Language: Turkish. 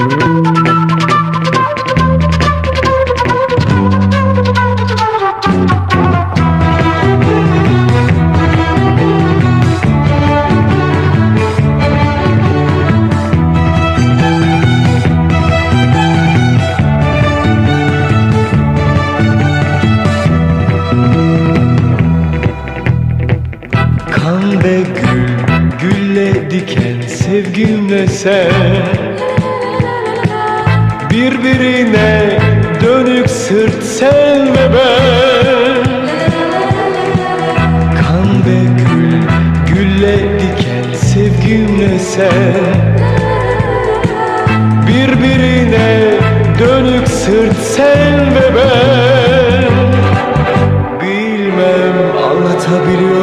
Kan ve gül, gülle diken sevgimle sen. Birbirine dönük sırt ben. Kan ve kül, gülle diken sevgimle sen. Birbirine dönük sırt sen ve ben. Bilmem anlatabiliyor